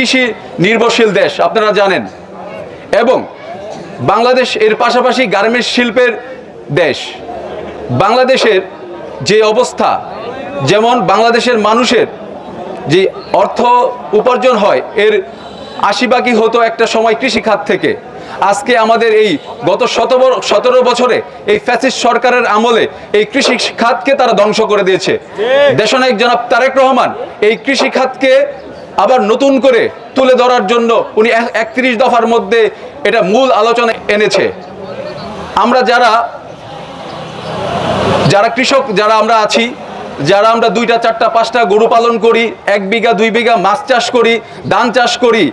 কৃষি নির্ভরশীল দেশ আপনারা জানেন। এবং বাংলাদেশ এর পাশাপাশি গার্মেন্টস শিল্পের দেশ। বাংলাদেশের যে অবস্থা যেমন বাংলাদেশের মানুষের যে অর্থ উপার্জন হয় এর আশি বাকি হতো একটা সময় কৃষি খাত থেকে। আজকে আমাদের এই গত সতেরো সতেরো বছরে এই ফ্যাসিস্ট সরকারের আমলে এই কৃষি খাতকে তারা ধ্বংস করে দিয়েছে। দেশনায়ক জনাব তারেক রহমান এই কৃষি খাতকে আবার নতুন করে তুলে ধরার জন্য উনি একত্রিশ দফার মধ্যে এটা মূল আলোচনা এনেছে। আমরা যারা যারা কৃষক, যারা আমরা আছি, যারা আমরা দুইটা, চারটা, পাঁচটা গরু পালন করি, এক বিঘা, দুই বিঘা মাছ চাষ করি, ধান চাষ করি,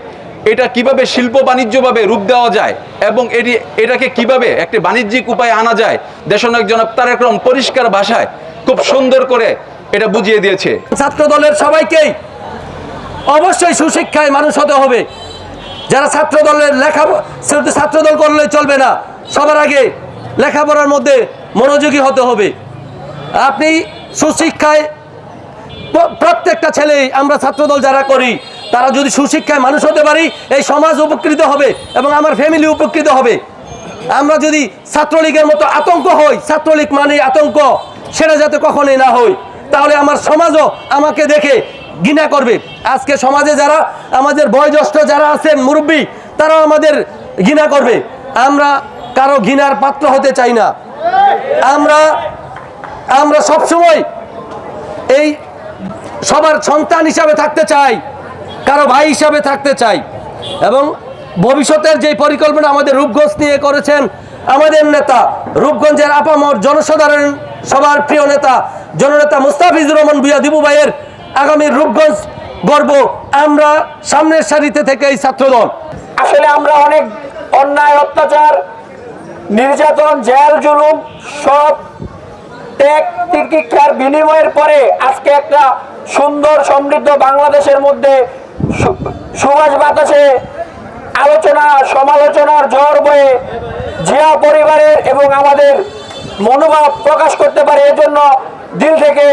এটা কীভাবে শিল্প বাণিজ্যভাবে রূপ দেওয়া যায় এবং এটি, এটাকে কীভাবে একটি বাণিজ্যিক উপায়ে আনা যায়, দেশনায়ক জনাব তারেক রহমান পরিষ্কার ভাষায় খুব সুন্দর করে এটা বুঝিয়ে দিয়েছে। ছাত্র দলের সবাইকেই অবশ্যই সুশিক্ষায় মানুষ হতে হবে। যারা ছাত্র দলের লেখা ছাত্র দল করলে চলবে না, সবার আগে লেখাপড়ার মধ্যে মনোযোগী হতে হবে। আপনি সুশিক্ষায় প্রত্যেকটা ছেলে আমরা ছাত্রদল যারা করি, তারা যদি সুশিক্ষায় মানুষ হতে পারি, এই সমাজ উপকৃত হবে এবং আমার ফ্যামিলি উপকৃত হবে। আমরা যদি ছাত্রলীগের মতো আতঙ্ক হই, ছাত্রলীগ মানে আতঙ্ক, সেটা যাতে কখনোই না হই তাহলে আমার সমাজও আমাকে দেখে ঘৃণা করবে। আজকে সমাজে যারা, আমাদের বয়োজ্যেষ্ঠ যারা আছেন মুরব্বী, তারাও আমাদের ঘৃণা করবে। আমরা কারও ঘৃণার পাত্র হতে চাই না। আমরা আমরা সবসময় এই সবার সন্তান হিসাবে থাকতে চাই, কারও ভাই হিসাবে থাকতে চাই এবং ভবিষ্যতের যে পরিকল্পনা আমাদের রূপগঞ্জ নিয়ে করেছেন, আমাদের নেতা, রূপগঞ্জের আপামর জনসাধারণ সবার প্রিয় নেতা, জননেতা মুস্তাফিজুর রহমান বুয়া দিবু ভাইয়ের আগামী রূপগঞ্জ গর্ব। আমরা সামনের সারিতে থেকে এই ছাত্রদল। আসলে আমরা অনেক অন্যায়, অত্যাচার, নির্যাতন, জেল, জুলুম সব ত্যাগ বিনিময়ের পরে আজকে একটা সুন্দর, সমৃদ্ধ বাংলাদেশের মধ্যে সুভাষ বাতাসে আলোচনা, সমালোচনার ঝড় বয়ে জিয়া পরিবারের এবং আমাদের মনোভাব প্রকাশ করতে পারে। এজন্য দিল থেকে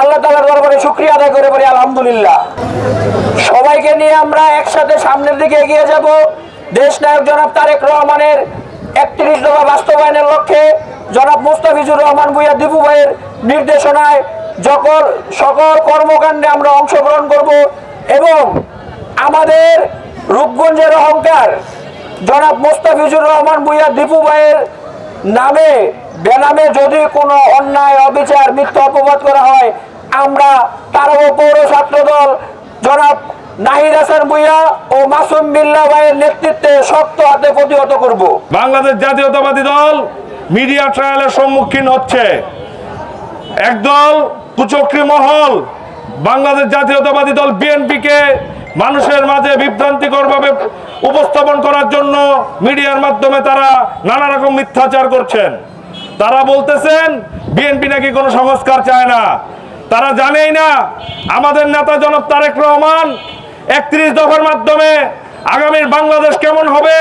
আল্লাহ তালার দরবারে শুক্রিয়া আদায় করে পারি আলহামদুলিল্লাহ। সবাইকে নিয়ে আমরা একসাথে সামনের দিকে এগিয়ে যাব। দেশ নায়ক জনাব তারেক রহমানের একত্রিশ দফা বাস্তবায়নের লক্ষ্যে জনাব মুস্তাফিজুর রহমান ভুইয়া দীপু ভাইয়ের নির্দেশনায় সকল সকল কর্মকাণ্ডে আমরা অংশগ্রহণ করব এবং আমাদের রূপগঞ্জের অহংকার জনাব মুস্তাফিজুর রহমান ভুইয়া দীপু ভাইয়ের নামে, বেনামে যদি কোনো অন্যায়, অবিচার, মিথ্যা অপবাদ করা হয়, আমরা তারও পৌর ছাত্র দল জনাব নাহিদ হাসান ভুইয়া ও মাসুম বিল্লা ভাইয়ের নেতৃত্বে শক্ত হাতে প্রতিহত করব। বাংলাদেশ জাতীয়তাবাদী দল মিডিয়া ট্রায়ালের সম্মুখীন হচ্ছে। একদল কুচক্রী মহল বাংলাদেশ জাতীয়তাবাদী দল বিএনপিকে মানুষের মাঝে বিভ্রান্তিকরভাবে উপস্থাপন করার জন্য মিডিয়ার মাধ্যমে তারা নানা রকম মিথ্যাচার করছেন। তারা বলতেছেন, বিএনপি নাকি কোনো সংস্কার চায় না। তারা জানেই না, আমাদের নেতা জনাব তারেক রহমান একত্রিশ দফার মাধ্যমে আগামীর বাংলাদেশ কেমন হবে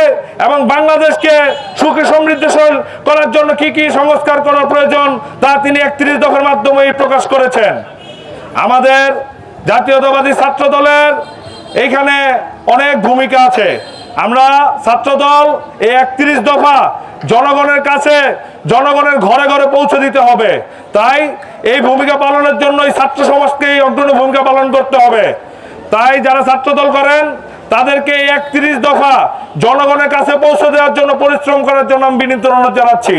এবং বাংলাদেশকে সুখী সমৃদ্ধশীল করার জন্য কি কি সংস্কার করার প্রয়োজন তা তিনি একত্রিশ দফার মাধ্যমে প্রকাশ করেছেন। আমাদের জাতীয়তাবাদী ছাত্র দলের এইখানে অনেক ভূমিকা আছে। আমরা ছাত্রদল এই একত্রিশ দফা জনগণের কাছে, জনগণের ঘরে ঘরে পৌঁছে দিতে হবে। তাই এই ভূমিকা পালনের জন্য এই ছাত্র সমাজকে এই অগ্রণী ভূমিকা পালন করতে হবে। তাই যারা ছাত্রদল করেন, তাদেরকে এই একত্রিশ দফা জনগণের কাছে পৌঁছে দেওয়ার জন্য, পরিশ্রম করার জন্য আমি বিনীত অনুরোধ জানাচ্ছি।